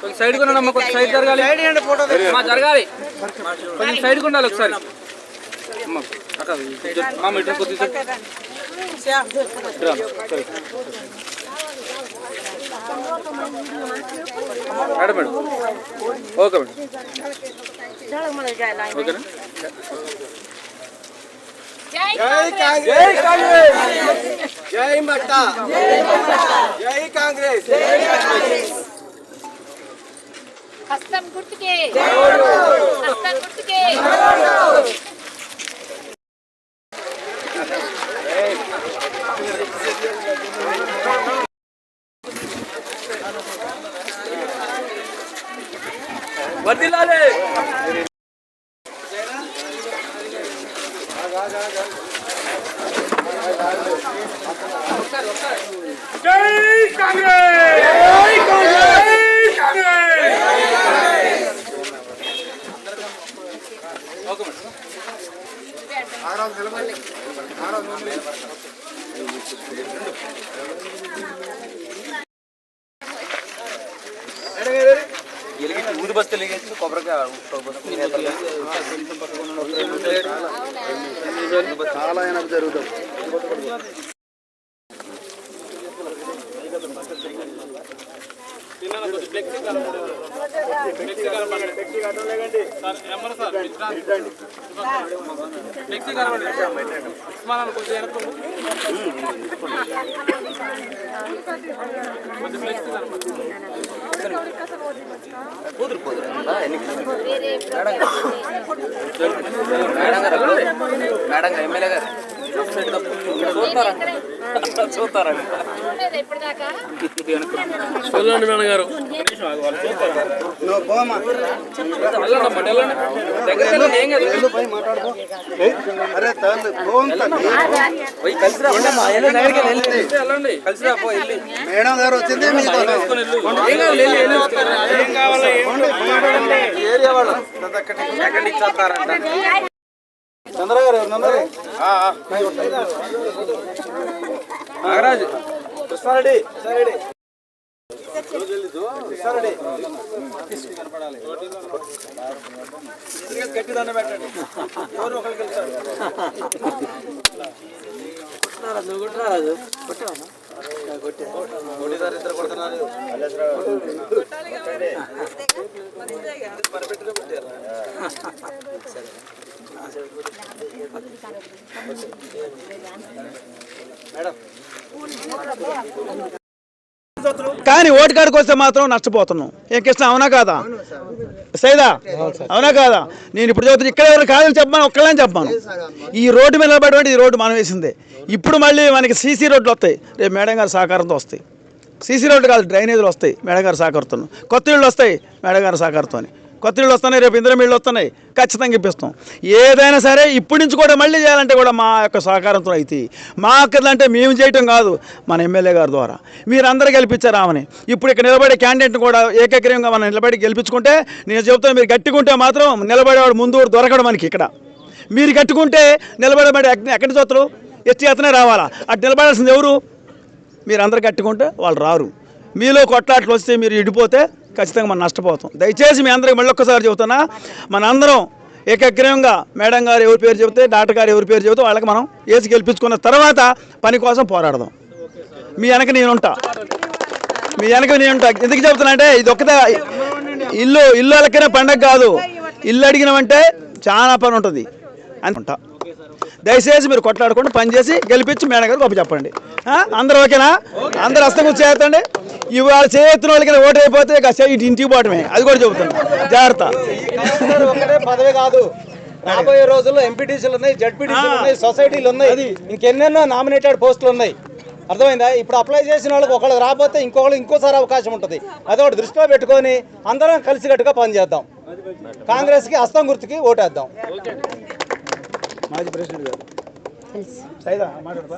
కొంచెం సైడ్ కొనమ్మా కొంచెం సైడ్ జరగాలి. మా జరగాలి. కొంచెం సైడ్ ఉండాలి ఒకసారి. మా మీటర్ కొద్దిగా మేడం ఓకే మేడం. ఓకేనా? జై కాంగ్రెస్ జై మట్టా జై కాంగ్రెస్ హస్తం గుర్తుకే హస్తం గుర్తుకే వర్దిల్లాలి జై కాంగ్రెస్ జై కాంగ్రెస్ ఓకే మేడం ఎలిగించి ఊది బస్తలు ఎలిగించి కొబ్బరికాయ చాలా అయినా జరుగుతుంది మేడం గారు ఎమ్మెల్యే గారు. చూస్తారా చూడండి మేడం గారు మేడం గారు వచ్చింది ఏరియా వాళ్ళు ఎక్కడి నుంచి వస్తారంట చంద్ర గారు ఎవరు నాగరాజు. కృష్ణారెడ్డి కృష్ణారెడ్డి కృష్ణారెడ్డి గట్టి దండ పెట్టండి ఎవరు ఒకరికి వెళ్తారు పరిపెట్టుగా కానీ ఓటు కాడికి వస్తే మాత్రం నష్టపోతున్నాం. ఏం కృష్ణ అవునా కాదా? సైదా? అవునా కాదా? నేను ఇప్పుడు చదువుతున్నా ఇక్కడ ఎవరు కాదని చెప్పాను ఒక్కళ్ళని చెప్పాను ఈ రోడ్డు మీద నిలబడి ఈ రోడ్డు మనం వేసిందే. ఇప్పుడు మళ్ళీ మనకి సీసీ రోడ్లు వస్తాయి. రేపు మేడం గారి సహకారంతో వస్తాయి. సీసీ రోడ్డు కాదు డ్రైనేజీలు వస్తాయి మేడం గారి సహకారంతో కొత్త ఇళ్ళు వస్తాయి మేడం గారి సహకారంతో కొత్త వస్తున్నాయి రేపు ఇంద్రం వస్తున్నాయి. ఖచ్చితంగా ఇప్పిస్తాం. ఏదైనా సరే ఇప్పటి నుంచి కూడా మళ్ళీ చేయాలంటే కూడా మా యొక్క సహకారంతో అయితే మా అంటే మేము చేయటం కాదు మన ఎమ్మెల్యే గారి ద్వారా. మీరందరూ గెలిపించారు ఆమెని ఇప్పుడు ఇక్కడ నిలబడే క్యాండిడేట్ని కూడా ఏకగ్రీవంగా మనం నిలబడి గెలిపించుకుంటే నేను చెబుతాను మీరు గట్టికుంటే మాత్రం నిలబడేవాడు ముందు దొరకడం మనకి ఇక్కడ. మీరు కట్టుకుంటే నిలబడబడి ఎక్కడి చూస్తారు ఎత్తి అతనే రావాలా? అటు నిలబడాల్సింది ఎవరు? మీరు అందరు కట్టుకుంటే వాళ్ళు రారు. మీలో కొట్లాట్లు వస్తే మీరు ఇడిపోతే ఖచ్చితంగా మనం నష్టపోతాం. దయచేసి మీ అందరికి మళ్ళీ ఒక్కసారి చెబుతున్నా మన అందరం ఏకగ్రీవంగా మేడం గారు ఎవరి పేరు చెబితే డాక్టర్ గారు ఎవరి పేరు చెబితే వాళ్ళకి మనం ఏసి గెలిపించుకున్న తర్వాత పని కోసం పోరాడదాం. మీ వెనక నేనుంటా మీ వెనక నేనుంటా ఎందుకు చెబుతున్నా అంటే ఇది ఒక్కదే ఇల్లు ఇల్లు వాళ్ళకైనా పండగ కాదు. ఇల్లు అడిగినామంటే చాలా పని ఉంటుంది. అని ఉంటా. దయచేసి మీరు కొట్లాడుకుంటూ పని చేసి గెలిపించి మేడం గారు గొప్ప చెప్పండి? అందరూ ఓకేనా? అందరు హస్తం చేస్తండి ఇవాళ చేతున్న వాళ్ళకి ఓటు అయిపోతే ఇటు ఇంటికి పోవటమే. అది కూడా చెబుతాను. జాగ్రత్త. ఒకటే పదవి కాదు. రాబోయే రోజుల్లో ఎంపీటీసీలు ఉన్నాయి జడ్పీటీసీలు ఉన్నాయి సొసైటీలు ఉన్నాయి. ఇంకెన్నెన్నో నామినేటెడ్ పోస్టులు ఉన్నాయి. అర్థమైందా? ఇప్పుడు అప్లై చేసిన వాళ్ళకి ఒకళ్ళు రాకపోతే ఇంకొకళ్ళు ఇంకోసారి అవకాశం ఉంటుంది. అదొకటి దృష్టిలో పెట్టుకొని అందరం కలిసికట్టుగా పనిచేద్దాం. కాంగ్రెస్కి హస్తం గుర్తుకి ఓటేద్దాం. మాజీ ప్రెసిడెంట్ గారు. సైదా మాట్లాడతా.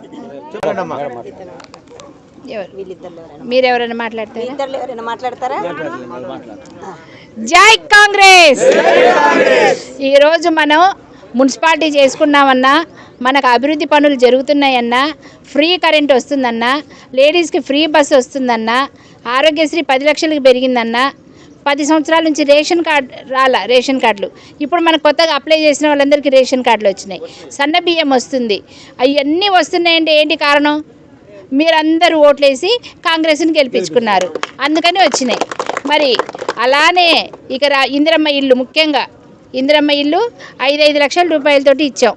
ఎవరు? మీరు ఎవరైనా మాట్లాడతారా? ఇద్దరు ఎవరైనా మాట్లాడతారా? జై కాంగ్రెస్! ఈ రోజు మనం మున్సిపాలిటీ చేసుకున్నామన్నా మనకు అభివృద్ధి పనులు జరుగుతున్నాయన్నా ఫ్రీ కరెంట్ వస్తుందన్నా లేడీస్కి ఫ్రీ బస్సు వస్తుందన్నా ఆరోగ్యశ్రీ పది లక్షలకు పెరిగిందన్నా పది సంవత్సరాల నుంచి రేషన్ కార్డు రాలా రేషన్ కార్డులు. ఇప్పుడు మనకు కొత్తగా అప్లై చేసిన వాళ్ళందరికీ రేషన్ కార్డులు వచ్చినాయి. సన్న బియ్యం వస్తుంది. అవన్నీ వస్తున్నాయంటే ఏంటి కారణం? మీరందరూ ఓట్లేసి కాంగ్రెస్ని గెలిపించుకున్నారు. అందుకని వచ్చినాయి. మరి అలానే ఇక ఇందిరమ్మ ఇల్లు ముఖ్యంగా. ఇందిరమ్మ ఇల్లు ఐదు ఐదు లక్షల రూపాయలతోటి ఇచ్చాం.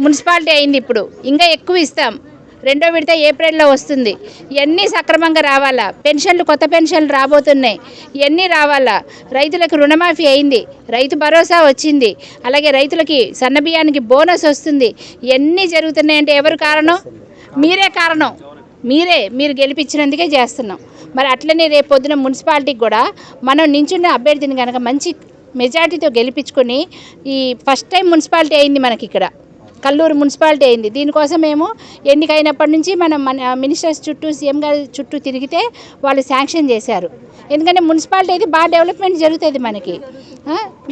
మున్సిపాలిటీ అయింది ఇప్పుడు. ఇంకా ఎక్కువ ఇస్తాం. రెండో విడత ఏప్రిల్లో వస్తుంది. ఇవన్నీ సక్రమంగా రావాలా? పెన్షన్లు కొత్త పెన్షన్లు రాబోతున్నాయి. ఇవన్నీ రావాలా? రైతులకు రుణమాఫీ అయింది. రైతు భరోసా వచ్చింది. అలాగే రైతులకి సన్నబియ్యానికి బోనస్ వస్తుంది. ఇవన్నీ జరుగుతున్నాయంటే ఎవరు కారణం? మీరే కారణం. మీరే మీరు గెలిపించినందుకే చేస్తున్నాం. మరి అట్లనే రేపు పొద్దున మున్సిపాలిటీకి కూడా మనం నించున్న అభ్యర్థిని కనుక మంచి మెజార్టీతో గెలిపించుకొని ఈ ఫస్ట్ టైం మున్సిపాలిటీ అయింది మనకి ఇక్కడ. కల్లూరు మున్సిపాలిటీ అయింది. దీనికోసం మేము ఎన్నికైనప్పటి నుంచి మనం మన మినిస్టర్స్ చుట్టూ సీఎం గారి చుట్టూ తిరిగితే వాళ్ళు శాంక్షన్ చేశారు. ఎందుకంటే మున్సిపాలిటీ అయితే బాగా డెవలప్మెంట్ జరుగుతుంది మనకి.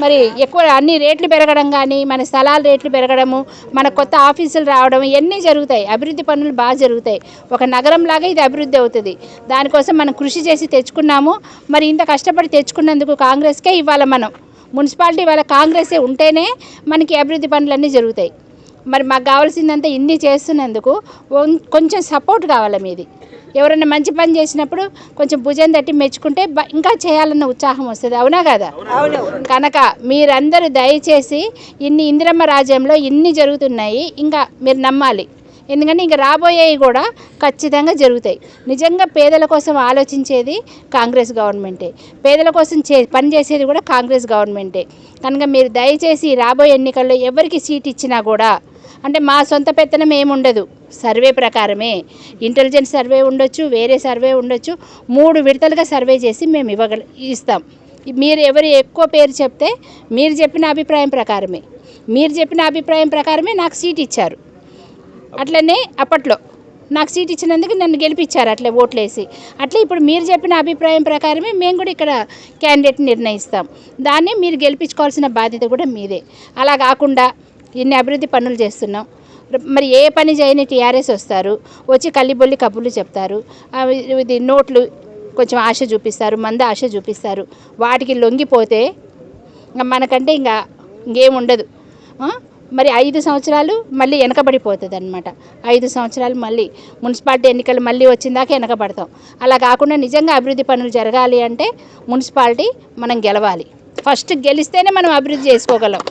మరి ఎక్కువ అన్ని రేట్లు పెరగడం కానీ మన స్థలాల రేట్లు పెరగడము మన కొత్త ఆఫీసులు రావడం ఇవన్నీ జరుగుతాయి. అభివృద్ధి పనులు బాగా జరుగుతాయి. ఒక నగరం లాగా ఇది అభివృద్ధి అవుతుంది. దానికోసం మనం కృషి చేసి తెచ్చుకున్నాము. మరి ఇంత కష్టపడి తెచ్చుకున్నందుకు కాంగ్రెస్కే ఇవాళ మనం. మున్సిపాలిటీ వాళ్ళ కాంగ్రెసే ఉంటేనే మనకి అభివృద్ధి పనులన్నీ జరుగుతాయి. మరి మాకు కావాల్సిందంతా ఇన్ని చేస్తున్నందుకు కొంచెం సపోర్ట్ కావాలి మీది. ఎవరైనా మంచి పని చేసినప్పుడు కొంచెం భుజం తట్టి మెచ్చుకుంటే ఇంకా చేయాలన్న ఉత్సాహం వస్తుంది. అవునా కదా? కనుక మీరందరూ దయచేసి ఇన్ని ఇందిరమ్మ రాజ్యంలో ఇన్ని జరుగుతున్నాయి ఇంకా మీరు నమ్మాలి. ఎందుకంటే ఇంకా రాబోయేవి కూడా ఖచ్చితంగా జరుగుతాయి. నిజంగా పేదల కోసం ఆలోచించేది కాంగ్రెస్ గవర్నమెంటే. పేదల కోసం చే పనిచేసేది కూడా కాంగ్రెస్ గవర్నమెంటే. కనుక మీరు దయచేసి రాబోయే ఎన్నికల్లో ఎవరికి సీట్ ఇచ్చినా కూడా అంటే మా సొంత పెత్తనం ఏముండదు సర్వే ప్రకారమే. ఇంటెలిజెన్స్ సర్వే ఉండొచ్చు వేరే సర్వే ఉండొచ్చు. మూడు విడతలుగా సర్వే చేసి మేము ఇవ్వగల ఇస్తాం. మీరు ఎవరు ఎక్కువ పేరు చెప్తే మీరు చెప్పిన అభిప్రాయం ప్రకారమే. మీరు చెప్పిన అభిప్రాయం ప్రకారమే నాకు సీట్ ఇచ్చారు. అట్లనే అప్పట్లో నాకు సీట్ ఇచ్చినందుకు నన్ను గెలిపించారు అట్లే ఓట్లేసి. అట్లే ఇప్పుడు మీరు చెప్పిన అభిప్రాయం ప్రకారమే మేము కూడా ఇక్కడ క్యాండిడేట్ నిర్ణయిస్తాం. దాన్ని మీరు గెలిపించుకోవాల్సిన బాధ్యత కూడా మీదే. అలా కాకుండా ఎన్ని అభివృద్ధి పనులు చేస్తున్నాం. మరి ఏ పని చేయని టీఆర్ఎస్ వస్తారు. వచ్చి కల్లిబొల్లి కబుర్లు చెప్తారు. ఇది నోట్లు కొంచెం ఆశ చూపిస్తారు మంద ఆశ చూపిస్తారు. వాటికి లొంగిపోతే మనకంటే ఇంకా ఇంకేం ఉండదు. మరి ఐదు సంవత్సరాలు మళ్ళీ వెనకబడిపోతుంది అనమాట ఐదు సంవత్సరాలు మళ్ళీ మున్సిపాలిటీ ఎన్నికలు మళ్ళీ వచ్చిందాక వెనకబడతాం. అలా కాకుండా నిజంగా అభివృద్ధి పనులు జరగాలి అంటే మున్సిపాలిటీ మనం గెలవాలి. ఫస్ట్ గెలిస్తేనే మనం అభివృద్ధి చేసుకోగలం.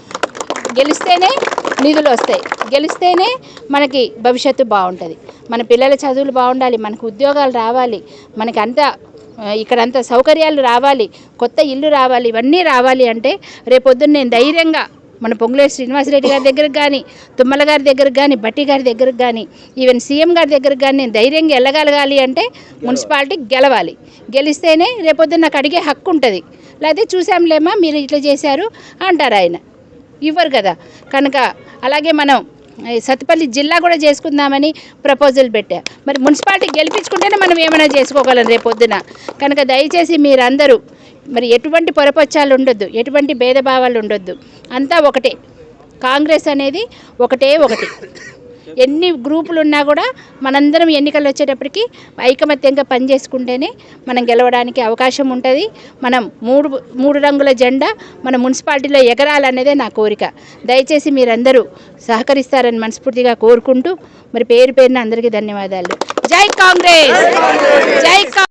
గెలిస్తేనే నిధులు వస్తాయి. గెలిస్తేనే మనకి భవిష్యత్తు బాగుంటుంది. మన పిల్లల చదువులు బాగుండాలి మనకు ఉద్యోగాలు రావాలి మనకి అంతా ఇక్కడంతా సౌకర్యాలు రావాలి కొత్త ఇల్లు రావాలి ఇవన్నీ రావాలి అంటే రేపొద్దున్న నేను ధైర్యంగా మన పొంగులేరు శ్రీనివాసరెడ్డి గారి దగ్గరకు కానీ తుమ్మల గారి దగ్గరకు కానీ బట్టి గారి దగ్గరకు కానీ ఈవెన్ సీఎం గారి దగ్గరకు కానీ నేను ధైర్యంగా వెళ్ళగలగాలి అంటే మున్సిపాలిటీ గెలవాలి. గెలిస్తేనే రేపొద్దున నాకు అడిగే హక్కు ఉంటుంది. లేకపోతే చూసాంలేమా మీరు ఇట్లా చేశారు అంటారు ఆయన. ఇవ్వరు కదా. కనుక అలాగే మనం సత్తుపల్లి జిల్లా కూడా చేసుకుందామని ప్రపోజల్ పెట్టా. మరి మున్సిపాలిటీ గెలిపించుకుంటేనే మనం ఏమైనా చేసుకోగలం రేపొద్దున కనుక దయచేసి మీరందరూ మరి ఎటువంటి పొరపచ్చాలు ఉండొద్దు ఎటువంటి భేదభావాలు ఉండొద్దు. అంతా ఒకటే. కాంగ్రెస్ అనేది ఒకటే ఒకటి. ఎన్ని గ్రూపులు ఉన్నా కూడా మనందరం ఎన్నికలు వచ్చేటప్పటికి ఐకమత్యంగా పనిచేసుకుంటేనే మనం గెలవడానికి అవకాశం ఉంటుంది. మనం మూడు మూడు రంగుల జెండా మన మున్సిపాలిటీలో ఎగరాలన్నదే నా కోరిక. దయచేసి మీరందరూ సహకరిస్తారని మనస్ఫూర్తిగా కోరుకుంటూ మరి పేరు పేరున అందరికీ ధన్యవాదాలు. జై కాంగ్రెస్! జై